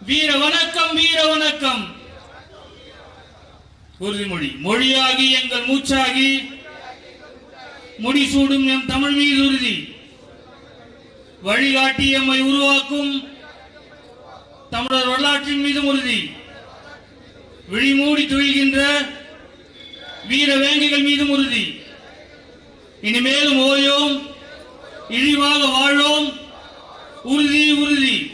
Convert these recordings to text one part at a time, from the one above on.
வீர வணக்கம் வீர வணக்கம். உறுதிமொழி. மொழியாகி எங்கள் மூச்சாகி முடிசூடும் எம் தமிழ் மீது உறுதி. வழிகாட்டி எம்மை உருவாக்கும் தமிழர் வரலாற்றின் மீதும் உறுதி. விழிமூடி துயில்கின்ற வீர வேங்கைகள் மீதும் உறுதி. இனிமேலும் ஓயோம் இழிவாக வாழோம். உறுதி உறுதி.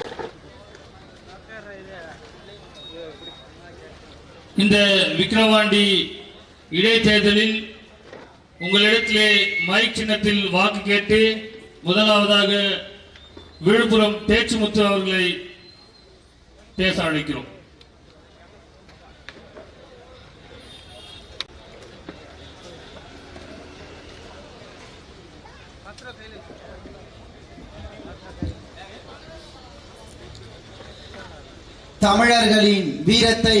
இந்த விக்கிரவாண்டி இடைத்தேர்தலில் உங்களிடத்திலே மைக் சின்னத்தில் வாக்கு கேட்டு முதலாவதாக விழுப்புரம் பேச்சுமுத்து அவர்களை பேச அழைக்கிறோம். தமிழர்களின் வீரத்தை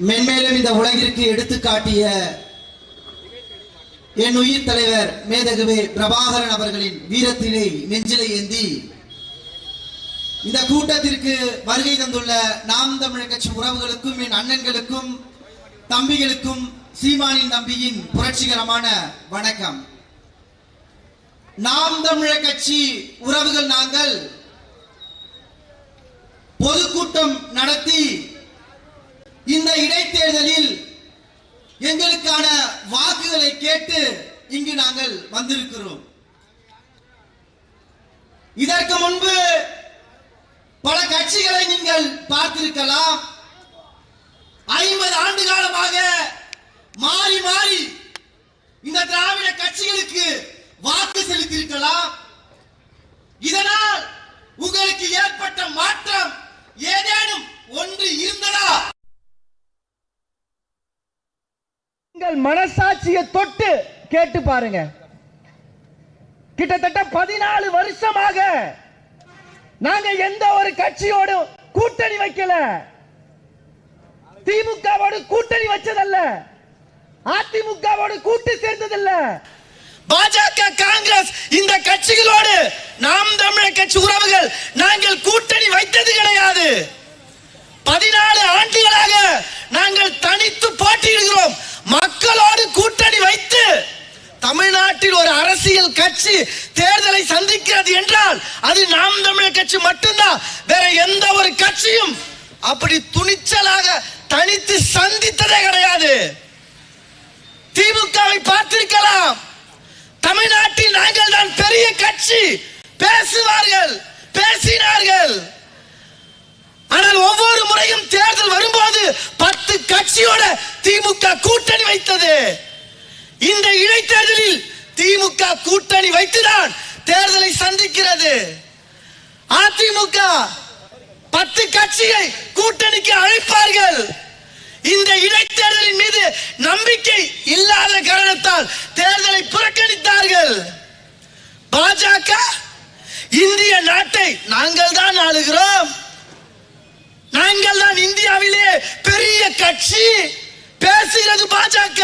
மென்மேலும் இந்த உலகிற்கு எடுத்துக்காட்டிய என் உயிர் தலைவர் மேதகுவே பிரபாகரன் அவர்களின் வீரத்தினை நெஞ்சிலை ஏந்தி இந்த கூட்டத்திற்கு வருகை தந்துள்ள நாம் தமிழர் கட்சி உறவுகளுக்கும் என் அண்ணன்களுக்கும் தம்பிகளுக்கும் சீமானின் தம்பியின் புரட்சிகரமான வணக்கம். நாம் தமிழர் கட்சி உறவுகள் நாங்கள் பொதுக்கூட்டம் நடத்தி இந்த இடைத்தேர்தலில் எங்களுக்கான வாக்குகளை கேட்டு இங்கு நாங்கள் வந்திருக்கிறோம். இதற்கு முன்பு பல கட்சிகளை நீங்கள் பார்த்திருக்கலாம். ஐம்பது ஆண்டு காலமாக மாறி மாறி இந்த திராவிட கட்சிகளுக்கு வாக்கு செலுத்தியிருக்கலாம். இதனால் உங்களுக்கு ஏற்பட்ட மாற்றம் ஏதேனும் ஒன்று இருந்ததா? உங்கள் மனசாட்சியை தொட்டு கேட்டு பாருங்க. கிட்டத்தட்ட பதினாலு வருஷமாக நாங்க எந்த ஒரு கட்சியோடும் கூட்டணி வைக்கல. திமுகவோடு கூட்டணி வச்சதல்ல. அதிமுகவோடு கூட்டு சேர்ந்ததில்லை. பாஜக காங்கிரஸ் இந்த கட்சிகளோடு நாம் தமிழர் கட்சி உறவுகள் நாங்கள் கூட்டணி வைத்தது கிடையாது. பதினாலு ஆண்டுகளாக நாங்கள் தனித்து போட்டியிடுகிறோம். மக்களோடு கூட்டணி வைத்து தமிழ்நாட்டில் ஒரு அரசியல் கட்சி தேர்தலை சந்திக்கிறது என்றால் அது நாம் தமிழர் கட்சி மட்டும்தான். வேற எந்த ஒரு கட்சியும் அப்படி துணிச்சலாக தனித்து சந்தித்ததே கிடையாது. திமுகவை பார்த்திருக்கலாம். தமிழ்நாட்டில் நாங்கள் தான் பெரிய கட்சி. பேசுவார்கள் பேசினார்கள். ஆனால் ஒவ்வொரு முறையும் தேர்தல் வரும்போது பத்து கட்சியோட திமுக கூட்டணி வைத்தது. இந்த இடைத்தேர்தலில் திமுக கூட்டணி வைத்துதான் தேர்தலை சந்திக்கிறது. அதிமுக பத்து கட்சியை கூட்டணிக்கு அழைப்பார்கள். இந்த இடைத்தேர்தலின் மீது நம்பிக்கை இல்லாத காரணத்தால் தேர்தலை புறக்கணித்தார்கள். பாஜக இந்திய நாட்டை நாங்கள் தான் ஆளுகிறோம். நாங்கள் தான் இந்தியாவிலே பெரிய கட்சி பேசுகிறது பாஜக.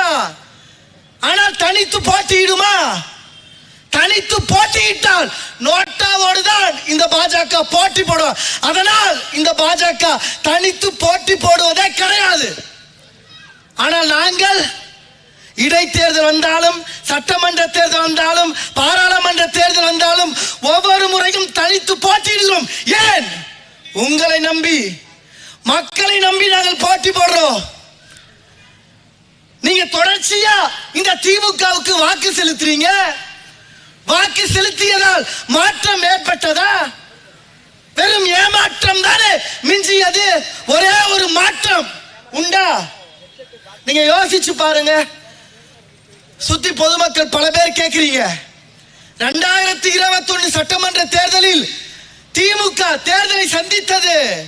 ஆனால் தனித்து போட்டியிடுமா? தனித்து போட்டியிட்டால் நோட்டாவோடு தான் இந்த பாஜக போட்டி போடும் அதனால் இந்த பாஜக தனித்து போட்டி போடுவதே கிடையாது. ஆனால் நாங்கள் இடைத்தேர்தல் வந்தாலும் சட்டமன்ற தேர்தல் வந்தாலும் பாராளுமன்ற தேர்தல் வந்தாலும் ஒவ்வொரு முறையும் தனித்து போட்டியிடுகிறோம். ஏன்? உங்களை நம்பி மக்களை நம்பி நாங்கள் போட்டி போடுறோம். நீங்க தொடர்ச்சியா இந்த திமுகவுக்கு வாக்கு செலுத்துறீங்க? வாக்கு செலுத்தியதால் மாற்றம் ஏற்பட்டதா? வெறும் ஏமாற்றம் தானே மிஞ்சியது. ஒரே ஒரு மாற்றம். உண்டா? நீங்க யோசிச்சு பாருங்க. சுத்தி பொதுமக்கள் பல பேர் கேட்கிறீங்க ரெண்டாயிரத்தி இருபத்தி ஒண்ணு சட்டமன்ற தேர்தலில் திமுக தேர்தலை சந்தித்தது.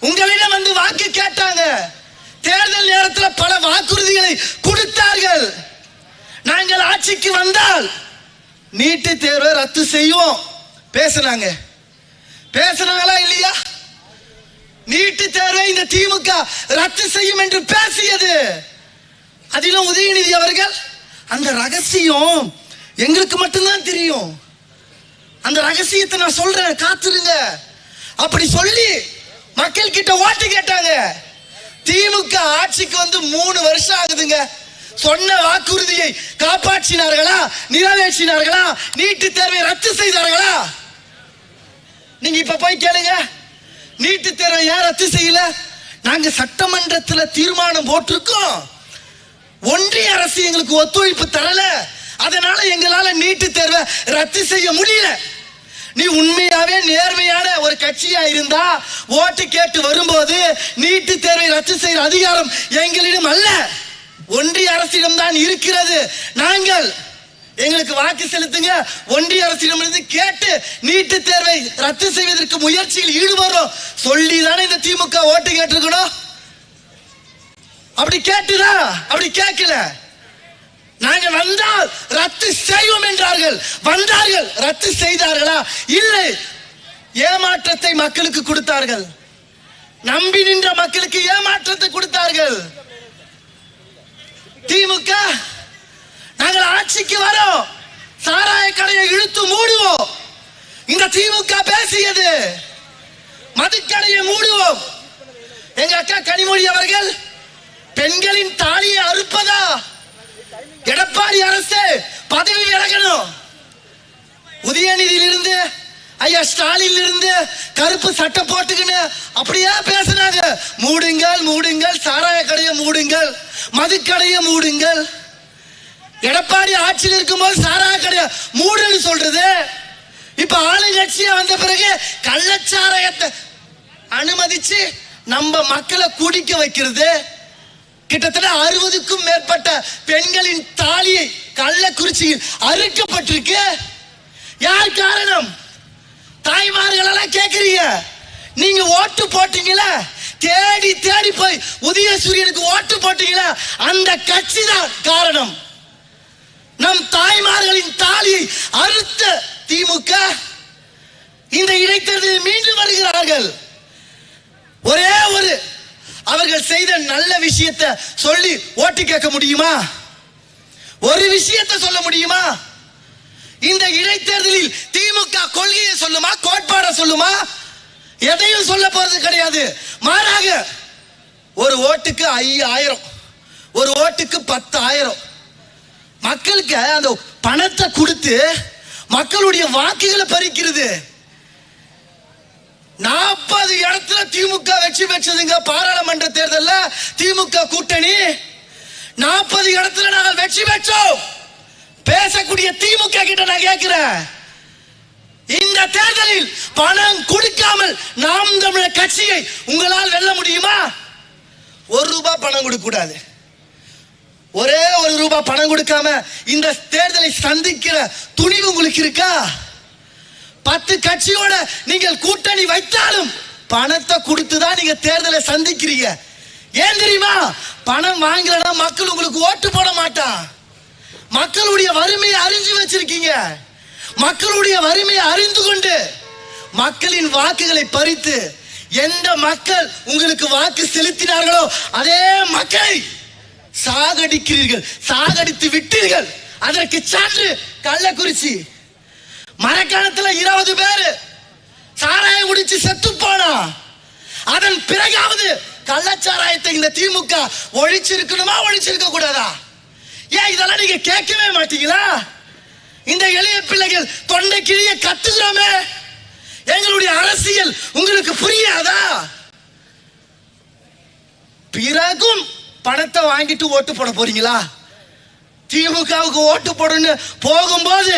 உங்களிடம் வந்து வாக்கு கேட்டாங்க. தேர்தல் நேரத்தில் பல வாக்குறுதிகளை கொடுத்தார்கள். நாங்கள் ஆட்சிக்கு வந்தால் நீட்டு தேர்வை ரத்து செய்வோம். பேசுனாங்க. பேசுனாங்களா இல்லையா? நீட்டு தேர்வை இந்த திமுக ரத்து செய்யும் என்று பேசியது. அதிலும் உதயநிதி அவர்கள் அந்த ரகசியம் எங்களுக்கு மட்டும்தான் தெரியும். அந்த ரகசியத்தை நான் சொல்றேன் காத்துருங்க. அப்படி சொல்லி மக்கள் கிட்ட ஓட்டு கேட்டாங்க. திமுக ஆட்சிக்கு வந்து மூணு வருஷம் ஆகுதுங்க. சொன்ன வாக்குறுதியை காப்பாற்றினார்களா? நிறைவேற்றினார்களா? நீட்டு தேர்வை ரத்து செய்தார்களா? நீங்க இப்ப போய் கேளுங்க. நீட்டு தேர்வை ஏன் ரத்து செய்யல? நாங்க சட்டமன்றத்துல தீர்மானம் போட்டிருக்கோம். ஒன்றிய அரசு எங்களுக்கு ஒத்துழைப்பு தரல. அதனால எங்களால நீட்டு தேர்வை ரத்து செய்ய முடியல. நீ உண்மையாவே நேர்மையான ஒரு கட்சியா இருந்தா ஓட்டு கேட்டு வரும்போது நீட்டு தேர்வை ரத்து செய்யற அதிகாரம் எங்களிடம் அல்ல. ஒன்றிய அரசிடம் தான் இருக்கிறது. நாங்கள் எங்களுக்கு வாக்கு செலுத்துங்க. ஒன்றிய அரசிடமிருந்து கேட்டு நீட்டு தேர்வை ரத்து செய்வதற்கு முயற்சியில் ஈடுபடுறோம். சொல்லி தானே இந்த திமுக ஓட்டு கேட்டிருக்கணும். அப்படி கேட்டுதா? அப்படி கேட்கல. நாங்க வந்தால் ரத்து செய்வோம் என்றார்கள். வந்தார்கள் ரத்து செய்தார்களா? இல்லை. ஏமாற்றத்தை மக்களுக்கு கொடுத்தார்கள். நம்பி நின்ற மக்களுக்கு ஏமாற்றத்தை கொடுத்தார்கள். திமுக நாங்கள் ஆட்சிக்கு வரோம். சாராய கடையை இழுத்து மூடுவோம். இந்த திமுக பேசியது. மதுக்கடையை மூடுவோம். எங்க அக்கா கனிமொழி அவர்கள் பெண்களின் தாலியை அறுப்பதா? எடப்பாடி அரசு பதவி விலகணும். உதயநிதியிலிருந்து ஐயா ஸ்டாலின் இருந்து கருப்பு சட்டை போட்டுக்கின்னு அப்படியே பேசுனாங்க. மூடுங்கள் மூடுங்கள் சாராய கடையை மூடுங்கள் மதுக்கடையை மூடுங்கள். எடப்பாடி ஆட்சியில் இருக்கும்போது சாரா கடையை மூடல் சொல்றது. இப்ப ஆளுங்கட்சியா வந்த பிறகு கள்ளச்சாராயத்தை அனுமதிச்சு நம்ம மக்களை குடிக்க வைக்கிறது. கிட்டத்தட்ட அறுபதுக்கும் மேற்பட்ட பெண்களின் தாலியை கள்ளக்குறிச்சியில் அறுக்கப்பட்டிருக்கு. யார் காரணம்? தாய்மார்கள் எல்லாம் கேக்குறீங்க. நீங்க ஓட்டு போட்டீங்களா தேடி தேடி போய் உதய சூரியனுக்கு ஓட்டு போட்டீங்களா அந்த கட்சி தான் காரணம் நம் தாய்மார்களின் அடுத்த திமுக இந்த இடைத்தேர்தலில் மீண்டும் வருகிறார்கள். ஒரே ஒரு அவர்கள் செய்த நல்ல விஷயத்தை சொல்லி ஓட்டு கேட்க முடியுமா? ஒரு விஷயத்தை சொல்ல முடியுமா? இந்த இடைத்தேர்தலில் திமுக கொள்கையை சொல்லுமா? கோட்பாட சொல்லுமா? எதையும் சொல்ல போறது கிடையாது. மாறாக ஒரு ஓட்டுக்கு ஐயாயிரம் ஒரு ஓட்டுக்கு பத்தாயிரம். மக்களுக்கு அந்த பணத்தை கொடுத்து மக்களுடைய வாக்குகளை பறிக்கிறது. நாற்பது இடத்துல திமுக வெற்றி பெற்றதுங்க பாராளுமன்ற தேர்தலில் திமுக கூட்டணி. நாற்பது இடத்துல நாங்கள் வெற்றி பெற்றோம். பேசக்கூடிய திமுக கிட்ட நான் கேட்கிறேன். இந்த தேர்தலில் பணம் கொடுக்காமல் நாம் தமிழர் கட்சியை உங்களால் வெல்ல முடியுமா? ஒரு ரூபாய் பணம் கொடுக்க கூடாது ஒரே ஒரு ரூபாய் பணம் கொடுக்காம இந்த தேர்தலை சந்திக்கிற துணிவு உங்களுக்கு இருக்கா? பத்து கட்சியோட நீங்கள் கூட்டணி வைத்தாலும் பணத்தை கொடுத்து தான் நீங்க தேர்தலை சந்திக்கிறீங்க. ஏன் தெரியுமா? பணம் வாங்கலனா மக்கள் உங்களுக்கு ஓட்டு போட மாட்டான் மக்களுடைய வறுமையை அறிஞ்சு வச்சிருக்கீங்க. மக்களுடைய வறுமையை அறிந்து கொண்டு மக்களின் வாக்குகளை பறித்து எந்த மக்கள் உங்களுக்கு வாக்கு செலுத்தினார்களோ அதே மக்களை சாகடிக்கிறீர்கள். சாகடித்து விட்டீர்கள். அதற்கு சான்று கள்ளக்குறிச்சி. மரக்காணத்துல இருபது பேரு சாராயம் குடிச்சு செத்து போனா. அதன் பிறகாவது கள்ளச்சாராயத்தை இந்த திமுக ஒழிச்சிருக்கணுமா ஒழிச்சிருக்க கூடாதா? ஏன் இதெல்லாம் நீங்க கேட்கவே மாட்டீங்களா? இந்த எளிய பிள்ளைகள் தொண்டை கிழிய கத்துக்கிறோமே எங்களுடைய அரசியல் உங்களுக்கு புரியாதா? பிறகும் பணத்தை வாங்கிட்டு ஓட்டு போட போறீங்களா? திமுகவுக்கு ஓட்டு போடணும் போகும்போது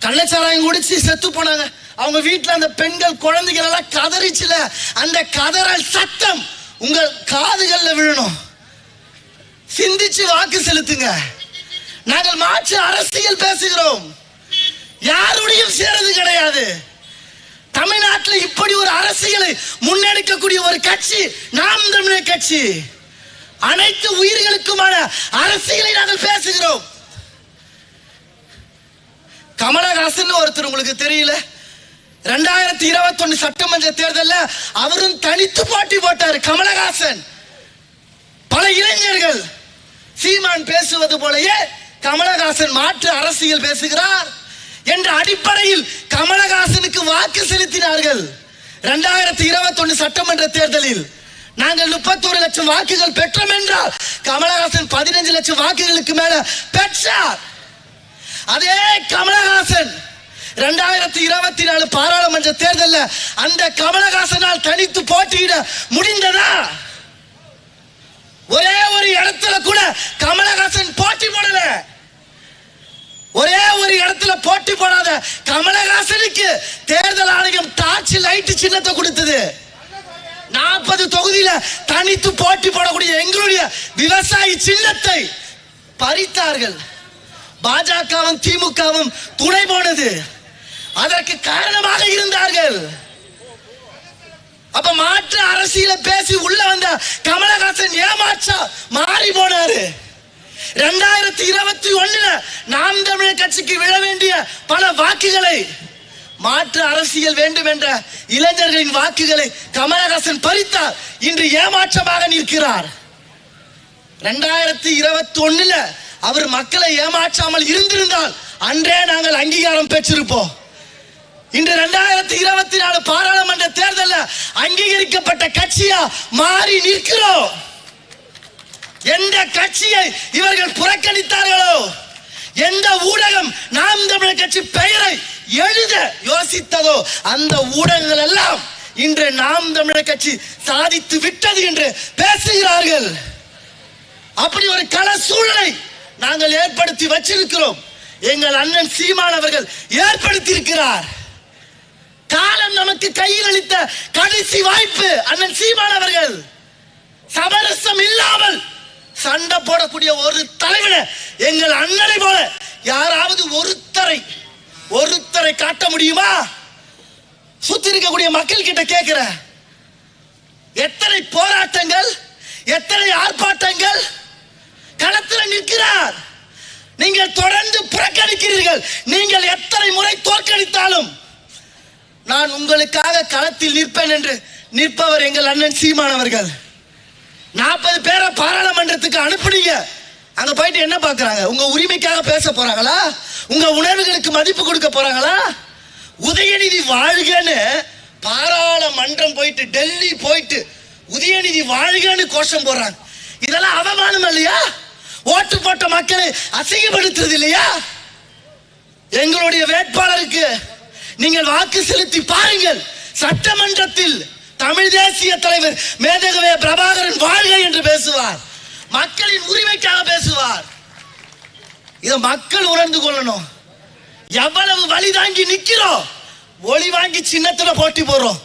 கள்ளச்சாராயம் குடிச்சு செத்து போனாங்க. அவங்க வீட்டில் அந்த பெண்கள் குழந்தைகள் எல்லாம் கதறிச்சுல. அந்த கதறல் சத்தம் உங்கள் காதுகளில் விழணும். சிந்திச்சு வாக்கு செலுத்துங்க. நாங்கள் மாற்று அரசியல் பேசுகிறோம். யாருடையும் சேரது கிடையாது. தமிழ்நாட்டில் இப்படி ஒரு அரசியலை முன்னெடுக்கக்கூடிய ஒரு கட்சி நாம் தமிழர் கட்சி. அனைத்து உயிர்களுக்குமான அரசியலை நாங்கள் பேசுகிறோம். கமலஹாசன் ஒருத்தர் உங்களுக்கு தெரியல. ரெண்டாயிரத்தி இருபத்தொன்னு சட்டமன்ற தேர்தலில் அவரும் தனித்து போட்டி போட்டார் கமலஹாசன். பல இளைஞர்கள் சீமான் பேசுவது போலயே கமலஹாசன் மாற்று அரசியல் பேசுகிறார் என்ற அடிப்படையில் கமலஹாசனுக்கு வாக்கு செலுத்தினார்கள். ரெண்டாயிரத்தி இருபத்தொன்னு சட்டமன்ற தேர்தலில் நாங்கள் முப்பத்தோரு லட்சம் வாக்குகள் பெற்றோம் என்றால் கமலஹாசன் பதினஞ்சு லட்சம் வாக்குகளுக்கு மேல பெற்றார். அதே கமலஹாசன் இரண்டாயிரத்தி இருபத்தி நாலு பாராளுமன்ற தேர்தலில் அந்த கமலஹாசனால் தனித்து போட்டியிட முடிந்ததா? ஒரே ஒரு இடத்துல கூட கமலஹாசன் போட்டி போடல. ஒரே ஒரு இடத்துல போட்டி போடாத கமலஹாசனுக்கு தேர்தல் ஆணையம் டார்ச் லைட் சின்னத்தை கொடுத்தது. நாற்பது தொகுதியில தனித்து போட்டி போடக்கூடிய எங்களுடைய விவசாயி சின்னத்தை பறித்தார்கள். பாஜகவும் திமுகவும் துணை போனது. அதற்கு காரணமாக இருந்தார்கள். அப்ப மாற்று அரசியல பேசி உள்ள வந்த கமலஹாசன் ஏமாற்றா மாறி போனாரு. ரெண்டாயிரத்தி இருபத்தி ஒண்ணுல நாம் தமிழர் கட்சிக்கு விழ வேண்டிய பல வாக்குகளை மாற்று அரசியல் வேண்டும் என்ற இளைஞர்களின் வாக்குகளை கமலஹாசன் பறித்தார் இன்று ஏமாற்றமாக நிற்கிறார். ரெண்டாயிரத்தி இருபத்தி ஒண்ணுல அவர் மக்களை ஏமாற்றாமல் இருந்திருந்தால் அன்றே நாங்கள் அங்கீகாரம் பெற்றிருப்போம். இன்று ரெண்டாயிரத்தி இருபத்தி நாலு பாராளுமன்ற தேர்தலில் அங்கீகரிக்கப்பட்ட கட்சியா மாறி நிற்கிறோம். எந்த கட்சியை இவர்கள் புறக்கணித்தார்களோ? எந்த ஊடகம் நாம் தமிழர் கட்சி பெயரை எழுத யோசித்ததோ அந்த ஊடகங்கள் எல்லாம் இன்று நாம் தமிழர் கட்சி சாதித்து விட்டது என்று பேசுகிறார்கள். அப்படி ஒரு கள சூழலை நாங்கள் ஏற்படுத்தி வச்சிருக்கிறோம். எங்கள் அண்ணன் சீமான் அவர்கள் ஏற்படுத்தி இருக்கிறார் காலம் நமக்கு கையில் அளித்த கடைசி வாய்ப்பு அண்ணன் சீமான் அவர்கள். சமரசம் இல்லாமல் சண்டை போடக்கூடிய ஒரு தலைவனை எங்கள் அண்ணனை போல யாராவது ஒருத்தரை ஒருத்தரை காட்ட முடியுமா? சுத்தி இருக்கக்கூடிய மக்கள் கிட்ட கேட்கிற எத்தனை போராட்டங்கள் எத்தனை ஆர்ப்பாட்டங்கள் களத்தில் நிற்கிறார். நீங்கள் தொடர்ந்து புறக்கணிக்கிறீர்கள். நீங்கள் எத்தனை முறை தோற்கடித்தாலும். நான் உங்களுக்காக களத்தில் நிற்பேன் என்று நிற்பவர் எங்கள் அண்ணன் சீமானவர்கள் நாற்பது பேரை பாராளுமன்றத்துக்கு அனுப்புனீங்க. அங்க போயிட்டு என்ன பாக்குறாங்க? உங்க உரிமைக்காக பேச போறாங்களா? உங்க உணர்வுகளுக்கு மதிப்பு கொடுக்க போறாங்களா? உதயநிதி வாழ்கன்னு பாராளுமன்றம் போயிட்டு டெல்லி போயிட்டு உதயநிதி வாழ்கன்னு கோஷம் போடுறாங்க. இதெல்லாம் அவமானம் இல்லையா? ஓட்டு போட்ட மக்களை அசிங்கப்படுத்துறது இல்லையா? எங்களுடைய வேட்பாளருக்கு நீங்கள் வாக்கு செலுத்தி பாருங்கள். சட்டமன்றத்தில் தமிழ் தேசிய தலைவர் மேதகவே பிரபாகரன் வாழ்க என்று பேசுவார். மக்களின் உரிமைக்காக பேசுவார். இதை மக்கள் உணர்ந்து கொள்ளணும். எவ்வளவு வழி தாங்கி நிக்கிறோம். ஒளி வாங்கி சின்னத்துல போட்டி போடுறோம்.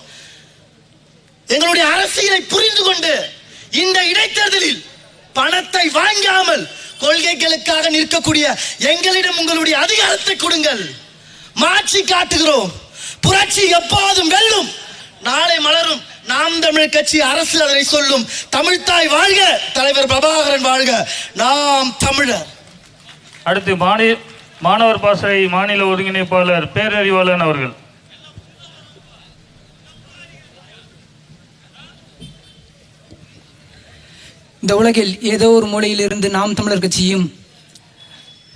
எங்களுடைய அரசியலை புரிந்து கொண்டு இந்த இடைத்தேர்தலில் பணத்தை வாங்காமல் கொள்கைகளுக்காக நிற்கக்கூடிய எங்களிடம் உங்களுடைய அதிகாரத்தை கொடுங்கள். மாற்றி காட்டுகிறோம். புரட்சி எப்போதும் வெல்லும். நாளை மலரும். நாம் தமிழர் கட்சி அரசு அதனை சொல்லும். தமிழ்த்தாய் வாழ்க தலைவர் பிரபாகரன் வாழ்க. நாம் தமிழர். அடுத்து மாநில மாணவர் பாசறை மாநில ஒருங்கிணைப்பாளர் பேரறிவாளன் அவர்கள். இந்த உலகில் ஏதோ ஒரு மூலையிலிருந்து நாம் தமிழர் கட்சியும்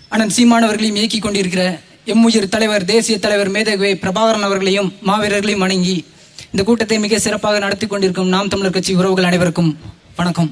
அண்ணன் சீமானவர்களையும் இயக்கிக் கொண்டிருக்கிற எம்முயிர் தலைவர் தேசிய தலைவர் மேதகுவே பிரபாகரன் அவர்களையும் மாவீரர்களையும் வணங்கி இந்த கூட்டத்தை மிக சிறப்பாக நடத்தி கொண்டிருக்கும் நாம் தமிழர் கட்சி உறவுகள் அனைவருக்கும் வணக்கம்.